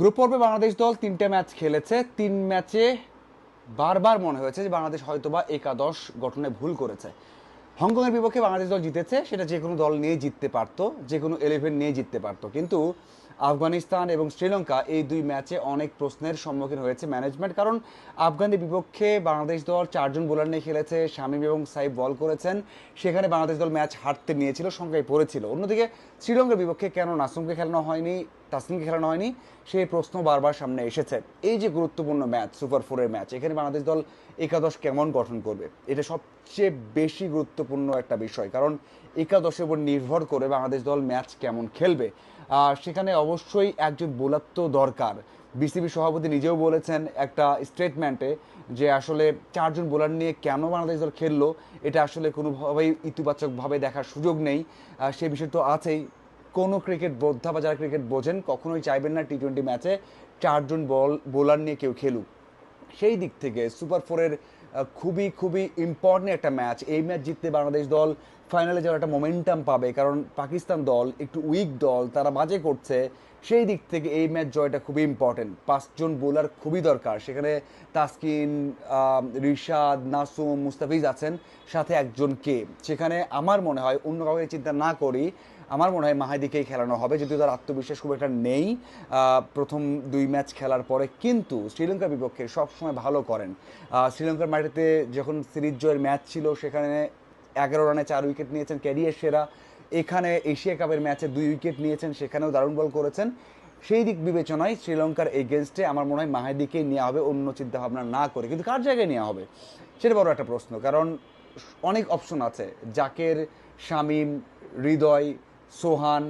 Group পর্বে বাংলাদেশ দল তিনটে ম্যাচ খেলেছে। তিন ম্যাচে বারবার মনে হয়েছে যে বাংলাদেশ হয়তোবা একাদশ গঠনে ভুল করেছে। হংকংয়ের বিপক্ষে বাংলাদেশ দল জিতেছে, সেটা যে কোনো দল নিয়ে জিততে পারতো যে কোনো ইলেভেন নিয়ে জিততে পারতো। কিন্তু আফগানিস্তান এবং শ্রীলঙ্কা এই দুই ম্যাচে অনেক প্রশ্নের সম্মুখীন হয়েছে ম্যানেজমেন্ট কারণ আফগানের বিপক্ষে বাংলাদেশ দল চারজন বোলার নিয়ে খেলেছে, শামীম এবং সাইব বল করেছেন। সেখানে বাংলাদেশ দল ম্যাচ হারতে নিয়েছিল, সংখ্যায় পড়েছিল। অন্যদিকে শ্রীলঙ্কার বিপক্ষে কেন নাসুমকে খেলানো হয়নি তাসলিমকে খেলানো হয়নি সেই প্রশ্ন বারবার সামনে এসেছে। এই যে গুরুত্বপূর্ণ ম্যাচ, সুপার ফোরের ম্যাচ, এখানে বাংলাদেশ দল একাদশ কেমন গঠন করবে? এটা সবচেয়ে বেশি গুরুত্বপূর্ণ একটা বিষয়। কারণ একাদশের উপর নির্ভর করে বাংলাদেশ দল ম্যাচ কেমন খেলবে। সেখানে অবশ্যই একজন বোলার তো দরকার। বিসিবি সভাপতি নিজেও বলেছেন একটা স্টেটমেন্টে যে আসলে চারজন বোলার নিয়ে কেন বাংলাদেশ দল খেললো, এটা আসলে কোনোভাবেই ইতিবাচকভাবে দেখার সুযোগ নেই। সে বিষয় তো আছেই। কোনো ক্রিকেট বোদ্ধা বা যারা ক্রিকেট বোঝেন, কখনোই চাইবেন না টি টোয়েন্টি ম্যাচে চারজন বল বোলার নিয়ে কেউ খেলুক। সেই দিক থেকে সুপার ফোরের খুবই খুবই ইম্পর্টেন্ট একটা ম্যাচ এই ম্যাচ জিততে বাংলাদেশ দল ফাইনালে যাওয়ার একটা মোমেন্টাম পাবে, কারণ পাকিস্তান দল, একটু উইক দল, তারা বাজে করছে, সেই দিক থেকে এই ম্যাচ জয়টা খুবই ইম্পর্টেন্ট পাঁচজন বোলার খুবই দরকার, সেখানে তাসকিন রিশাদ, নাসুম, মুস্তাফিজ আছেন, সাথে একজন কে? সেখানে আমার মনে হয়, অন্য কাউকে চিন্তা না করি, আমার মনে হয় মাহাদিকেই খেলানো হবে, যদিও তার আত্মবিশ্বাস খুব একটা নেই প্রথম দুই ম্যাচ খেলার পরে, কিন্তু শ্রীলঙ্কার বিপক্ষে সবসময় ভালো করেন। শ্রীলঙ্কার মাটিতে যখন সিরিজ জয়ের ম্যাচ ছিল, সেখানে এগারো রানে চার উইকেট নিয়েছেন ক্যারিয়ার সেরা। এখানে এশিয়া কাপের ম্যাচে দুই উইকেট নিয়েছেন, সেখানেও দারুণ বল করেছেন। সেই দিক বিবেচনায় শ্রীলঙ্কার এগেনস্টে আমার মনে হয় মাহাদিকেই নেওয়া হবে, অন্য চিন্তা ভাবনা না করে। কিন্তু কার জায়গায় নেওয়া হবে? সেটা বড় একটা প্রশ্ন, কারণ অনেক অপশন আছে। জাকের, শামীম, হৃদয়, সোহান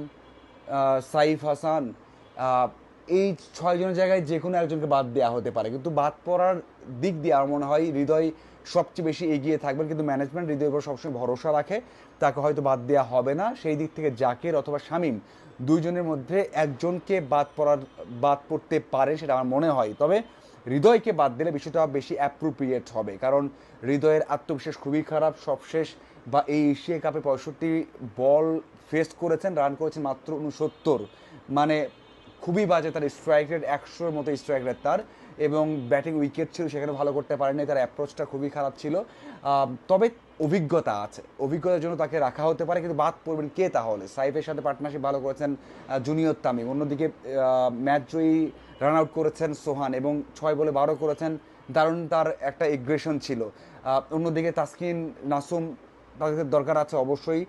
সাইফ হাসান এই ছয়জনের জায়গায় যে কোনো একজনকে বাদ দেওয়া হতে পারে। কিন্তু বাদ পড়ার দিক দিয়ে আমার মনে হয় হৃদয় সবচেয়ে বেশি এগিয়ে থাকবেন, কিন্তু ম্যানেজমেন্ট হৃদয়ের উপর সবসময় ভরসা রাখে। তাকে হয়তো বাদ দেওয়া হবে না। সেই দিক থেকে জাকের অথবা শামীম দুইজনের মধ্যে একজনকে বাদ পড়ার, বাদ পড়তে পারে সেটা আমার মনে হয়। তবে হৃদয়কে বাদ দিলে বিষয়টা বেশি অ্যাপ্রোপ্রিয়েট হবে। কারণ হৃদয়ের আত্মবিশ্বাস খুবই খারাপ সবশেষ, বা এই এশিয়া কাপে পঁয়ষট্টি বল ফেস করেছেন রান করেছেন মাত্র উনসত্তর মানে খুবই বাজে তার স্ট্রাইক রেট একশোর মতো স্ট্রাইক রেট তার এবং ব্যাটিং উইকেট ছিল, সেখানে ভালো করতে পারেনি তার অ্যাপ্রোচটা খুবই খারাপ ছিল। তবে অভিজ্ঞতা আছে, অভিজ্ঞতার জন্য তাকে রাখা হতে পারে, কিন্তু বাদ পড়বেন কে তাহলে? সাইফের সাথে পার্টনারশিপ ভালো করেছেন জুনিয়র তামিম, অন্যদিকে ম্যাচ জয়ী রান আউট করেছেন সোহান এবং ছয় বলে বারো করেছেন দারুণ তার একটা এগ্রেশন ছিল। অন্যদিকে তাসকিন নাসুম তাদের দরকার আছে অবশ্যই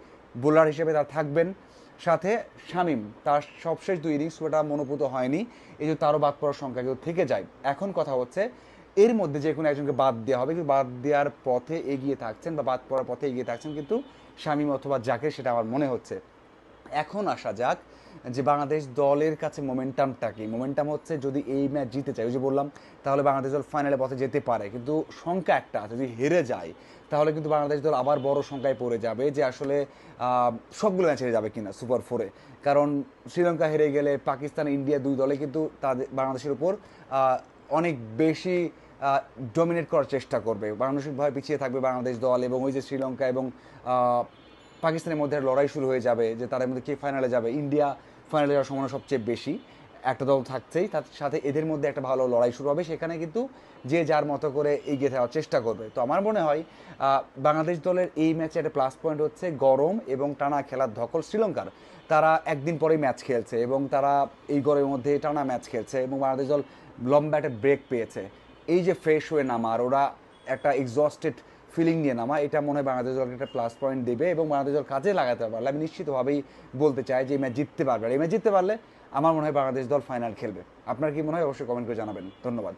বোলার হিসেবে তার থাকবেন। সাথে শামিম, তার সবশেষ দুই ইনিংস ওটা মনোভূত হয়নি। এই যে তারও বাদ পড়ার সংখ্যা কেউ থেকে যায়। এখন কথা হচ্ছে, এর মধ্যে যে কোনো একজনকে বাদ দেওয়া হবে, কিন্তু বাদ দেওয়ার পথে এগিয়ে থাকছেন বা বাদ পড়ার পথে এগিয়ে থাকছেন কিন্তু শামিম অথবা যাকে, সেটা আমার মনে হচ্ছে। এখন আসা যাক যে বাংলাদেশ দলের কাছে মোমেন্টামটা কি? মোমেন্টাম হচ্ছে যদি এই ম্যাচ জিতে চায় ওই যে বললাম, তাহলে বাংলাদেশ দল ফাইনালে পথে যেতে পারে। কিন্তু সংখ্যা একটা আছে, যদি হেরে যায়, তাহলে কিন্তু বাংলাদেশ দল আবার বড় সংখ্যায় পড়ে যাবে যে আসলে সবগুলো ম্যাচ হেরে যাবে কিনা সুপার ফোরে কারণ শ্রীলঙ্কা হেরে গেলে পাকিস্তান, ইন্ডিয়া দুই দলে কিন্তু তাদের, বাংলাদেশের উপর অনেক বেশি ডমিনেট করার চেষ্টা করবে। মানসিকভাবে পিছিয়ে থাকবে বাংলাদেশ দল এবং ওই যে শ্রীলঙ্কা এবং পাকিস্তানের মধ্যে লড়াই শুরু হয়ে যাবে, যে তাদের মধ্যে কে ফাইনালে যাবে? ইন্ডিয়া ফাইনালে যাওয়ার সম্ভাবনা সবচেয়ে বেশি। একটা দল থাকছেই, তার সাথে এদের মধ্যে একটা ভালো লড়াই শুরু হবে। সেখানে কিন্তু যে যার মতো করে এগিয়ে থাকার চেষ্টা করবে। তো আমার মনে হয় বাংলাদেশ দলের এই ম্যাচে একটা প্লাস পয়েন্ট হচ্ছে গরম এবং টানা খেলার ধকল শ্রীলঙ্কার। তারা একদিন পরেই ম্যাচ খেলছে এবং তারা এই গরমের মধ্যে টানা ম্যাচ খেলছে এবং বাংলাদেশ দল লম্বা একটা ব্রেক পেয়েছে। এই যে ফ্রেশ হয়ে নামা আর ওরা একটা এক্সস্টেড ফিলিং নিয়ে নামা। এটা মনে হয় বাংলাদেশ দলকে একটা প্লাস পয়েন্ট দেবে এবং বাংলাদেশ দল কাজে লাগাতে পারলে আমি নিশ্চিতভাবেই বলতে চাই যে এই ম্যাচ জিততে পারবে। আর এই ম্যাচ জিততে পারলে আমার মনে হয় বাংলাদেশ দল ফাইনাল খেলবে। আপনার কি মনে হয়? অবশ্যই কমেন্ট করে জানাবেন। ধন্যবাদ।